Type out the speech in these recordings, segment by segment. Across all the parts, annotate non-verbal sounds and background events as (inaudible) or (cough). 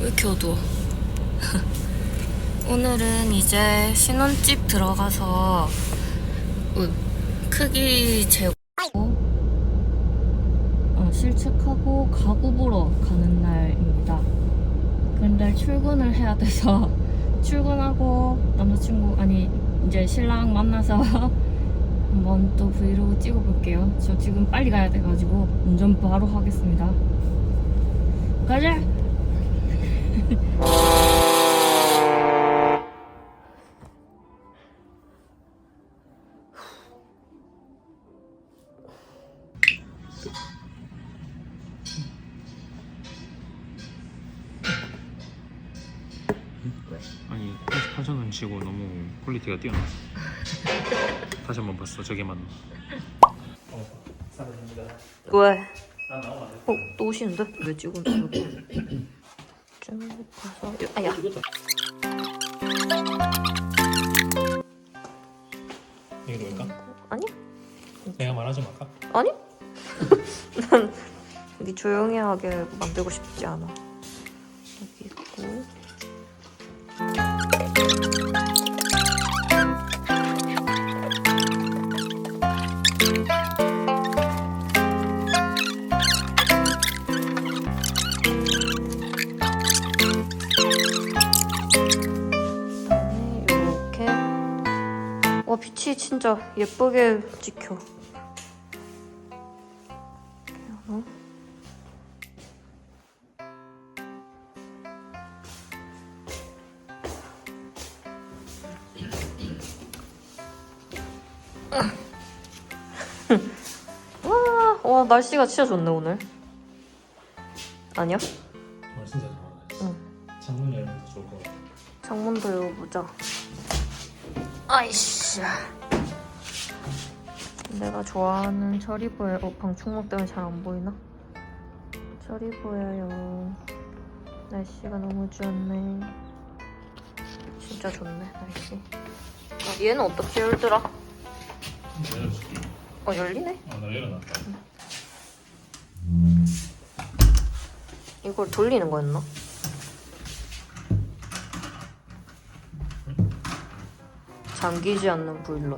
왜 이렇게 어두워? (laughs) 오늘은 이제 신혼집 들어가서 어, 크기 재고 어, 실측하고 가구 보러 가는 날입니다. 근데 출근을 해야 돼서 (laughs) 출근하고 남자친구 아니 이제 신랑 만나서 (laughs) 한번 또 브이로그 찍어볼게요. 저 지금 빨리 가야 돼가지고 운전 바로 하겠습니다. 가자. 아니 88,000원 치고 너무 퀄리티가 뛰어났어 (laughs) 다시 한번 봤어 저게 맞나 왜? 나 나오면 안 어, 또 오시는데? 왜 지금 이렇게 쭉 가서 아야 이게 뭘까? 아니? 내가 말하지 말까? 아니? (laughs) 난 여기 조용히 하게 만들고 싶지 않아 여기 있고 와 빛이 진짜 예쁘게 찍혀 하나 (laughs) 와, 와 날씨가 진짜 좋네 오늘 아니야? 정말 진짜 좋아 응. 창문 열면 더 좋을 것 같아 창문도 열어보자. 아이씨. 내가 좋아하는 철이보에 어 방충망 때문에 잘 안 보이나? 철이 보여요. 날씨가 너무 좋네. 진짜 좋네 날씨. 아, 얘는 어떻게 열더라? 열어줄게 어 열리네. 아나 열어놨다 이걸 돌리는 거였나? 잠기지 않는. 저기. (laughs)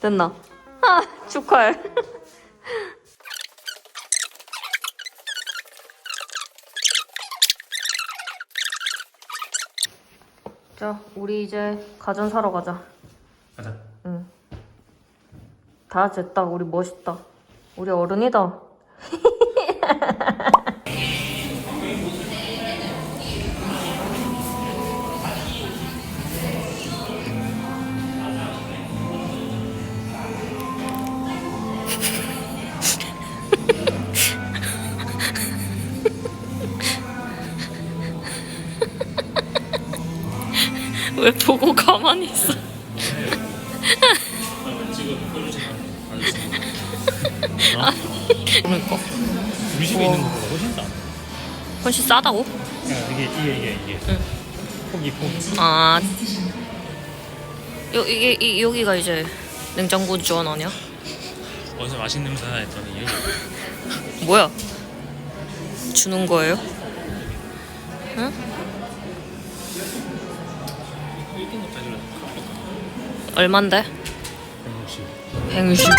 됐나? 아, 축하해. 자, 우리 이제 가전 사러 가자. 가자 응. 다 됐다. 우리 멋있다. 우리 어른이다. (laughs) 가만히 있어? 그러니까 우리 집에 있는 것보다 훨씬 싸 훨씬 싸다고? 야, 이게 이게 이게 이게 응. 포기 포기 아, 요 이게 이, 여기가 이제 냉장고 지원 아니야? 어디서 맛있는 냄새 나나 했더니 여기 뭐야? 주는 거예요? 응? 얼만데? 160 160.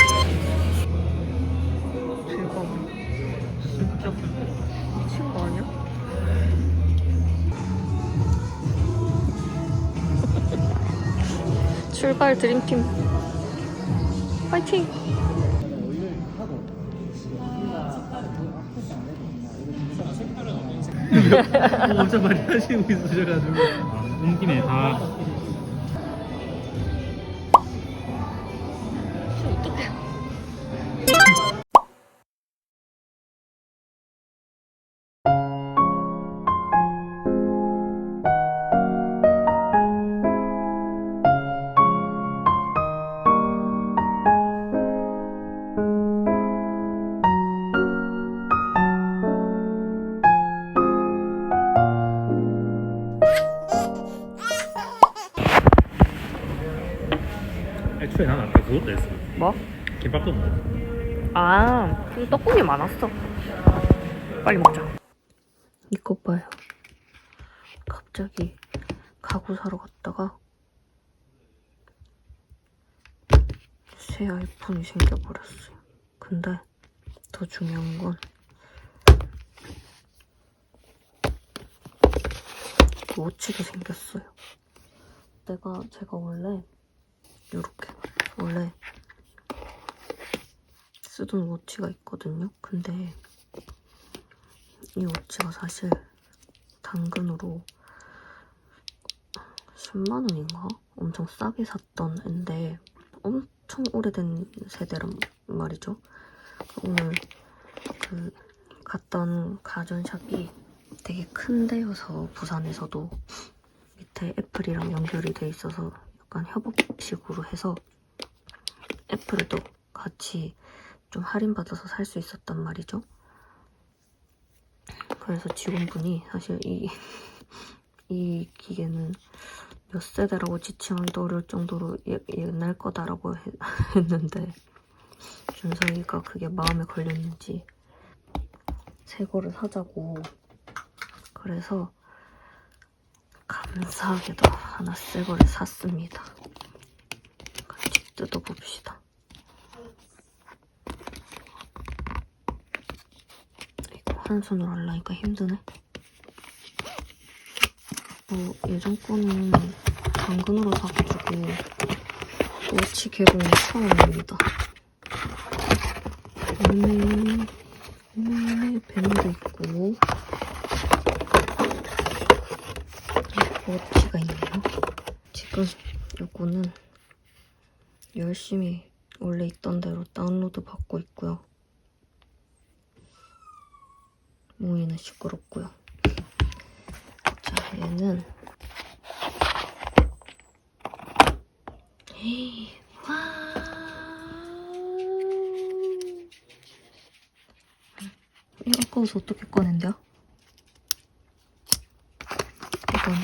대박. 진짜 미친 거 아니야? 출발 드림팀. 파이팅! 혼자 많이 하시고 있으셔가지고 온 김에 다 그것도 했어. 뭐? 김밥도 먹어. 아, 근데 떡국이 많았어. 빨리 먹자. 이거 봐요. 갑자기 가구 사러 갔다가 새 아이폰이 생겨버렸어요. 근데 더 중요한 건 워치가 생겼어요. 내가 제가 원래 이렇게 원래 쓰던 워치가 있거든요. 근데 이 워치가 사실 당근으로 10만 원인가? 엄청 싸게 샀던 앤데 엄청 오래된 세대란 말이죠. 오늘 그 갔던 가전샵이 되게 큰 데여서 부산에서도 밑에 애플이랑 연결이 돼 있어서 약간 협업식으로 해서 애플도 같이 좀 할인받아서 살 수 있었단 말이죠. 그래서 직원분이 사실 이, (laughs) 이 기계는 몇 세대라고 지칭하기도 어려울 정도로 예- 옛날 거다라고 해- (laughs) 했는데 준석이가 그게 마음에 걸렸는지 새 거를 사자고 그래서 감사하게도 하나 새 거를 샀습니다. 뜯어봅시다. 이거 한 손으로 하려니까 힘드네. 어, 예전 거는 당근으로 사가지고 워치 개봉 처음입니다. 안에, 안에 밴드 있고 워치가 있네요. 지금 요거는 열심히 원래 있던 대로 다운로드 받고 있고요. 모이는 시끄럽고요. 자, 얘는 와우. 이거 아까워서 어떻게 꺼낸대요? 이건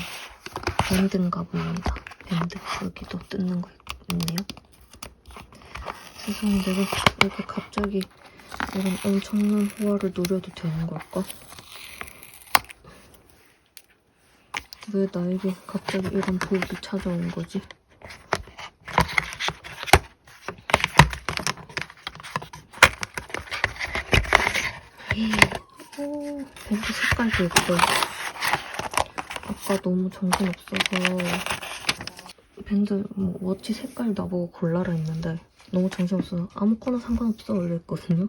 밴드인가 봅니다. 밴드 여기도 뜯는 거 있네요. 세상에 내가 이렇게 갑자기 이런 엄청난 호화를 누려도 되는 걸까? 왜 나에게 갑자기 이런 복이 찾아온 거지? 오, 밴드 색깔도 예뻐요. 아까 너무 정신없어서 밴드 뭐 워치 색깔 나보고 골라라 했는데 너무 정신없어서 아무거나 상관없어 원래 했거든요.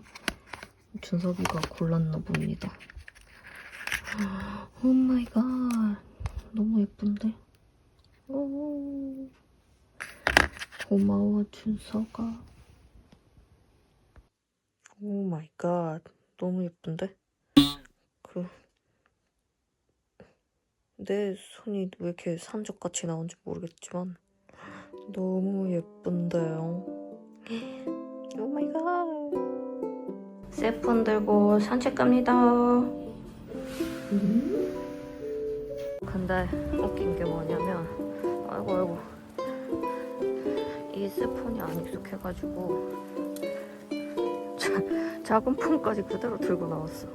준석이가 골랐나 봅니다. 오 마이 갓. 너무 예쁜데? 오. 고마워, 준석아. 오 마이 갓. 너무 예쁜데? 그. 내 손이 왜 이렇게 산적같이 나온지 모르겠지만 너무 예쁜데요. 오 마이 갓. 세폰 들고 산책 갑니다. 근데 웃긴 게 뭐냐면 아이고 아이고 이 스폰이 안 익숙해가지고 자, 작은 폰까지 그대로 들고 나왔어.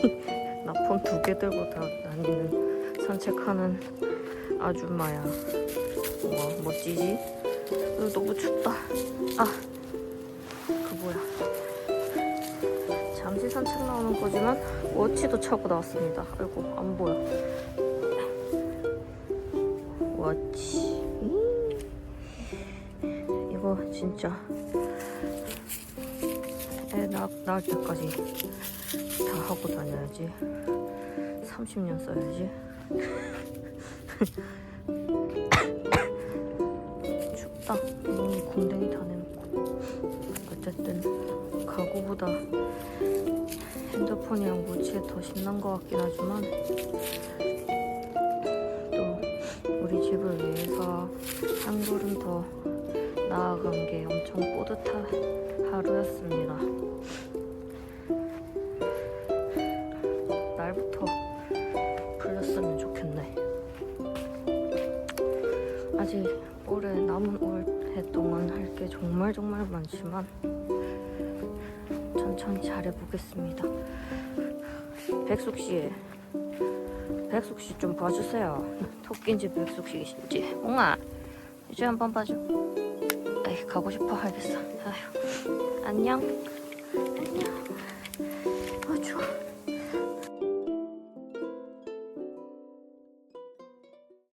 (laughs) 나 폰 두 개 들고 다 다니는 산책하는 아줌마야. 와 멋지지? 어, 너무 춥다. 아, 그 뭐야? 잠시 산책 나오는 거지만 워치도 차고 나왔습니다. 아이고 안 보여. 워치. 음. 이거 진짜 애 낳, 낳을 때까지 다 하고 다녀야지. 30년 써야지. (laughs) 어쨌든 가구보다 핸드폰이랑 모치에 더 신난 것 같긴 하지만 또 우리 집을 위해서 한 걸음 더 나아간 게 엄청 뿌듯한 하루였습니다. 게 정말 정말 많지만 천천히 잘해보겠습니다. 백숙씨, 백숙씨 좀 봐주세요. 토끼인지 백숙 씨인지 옹아, 이제 한번 봐줘. 에이, 가고 싶어. 알겠어. 아휴. 안녕. 안녕.